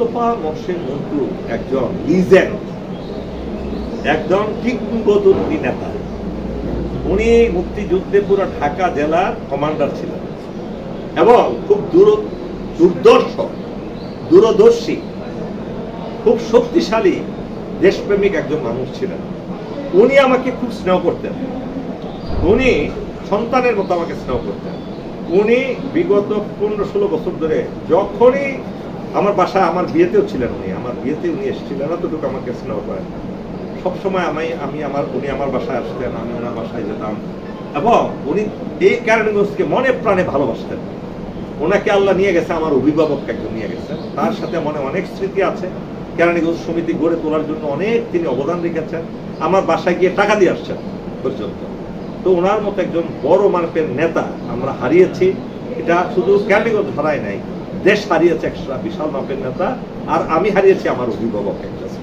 মোস্তফা মহসিন মন্টু একজন লিজেন্ড একজন কিংবদন্তি নেতা উনি মুক্তিযুদ্ধে পুরো ঢাকা জেলার কমান্ডার ছিলেন এবং খুব দূর, দুর্দর্শ, দূরদর্শী, খুব শক্তিশালী, দেশপ্রেমিক একজন মানুষ ছিলেন। উনি আমাকে খুব স্নেহ করতেন। উনি সন্তানের মতো আমাকে স্নেহ করতেন। উনি বিগত পনেরো ষোলো বছর ধরে যখনই আমার বাসায় আমার বিয়েতেও ছিলেন উনি। আমার বিয়েতে উনি এসেছিলেন, এতটুকু আমাকে স্নেহ করেন। সবসময় আমি আমি আমার, উনি আমার বাসায় আসতেন, আমি ওনার বাসায় যেতাম। এবং উনি এই ক্যারেনগঞ্জকে মনে প্রাণে ভালোবাসতেন। ওনাকে আল্লাহ নিয়ে গেছে, আমার অভিভাবক একজন নিয়ে গেছে। তার সাথে মনে অনেক স্মৃতি আছে। কেরানীগঞ্জ সমিতি গড়ে তোলার জন্য অনেক তিনি অবদান রেখেছেন। আমার বাসায় গিয়ে টাকা দিয়ে আসছেন পর্যন্ত। তো ওনার মতো একজন বড় মার্পের নেতা আমরা হারিয়েছি। এটা শুধু কেরানীগঞ্জ হারায় নাই দেশ হারিয়েছে একটা বিশাল মাপের নেতা আর আমি হারিয়েছি আমার অভিভাবক একজন।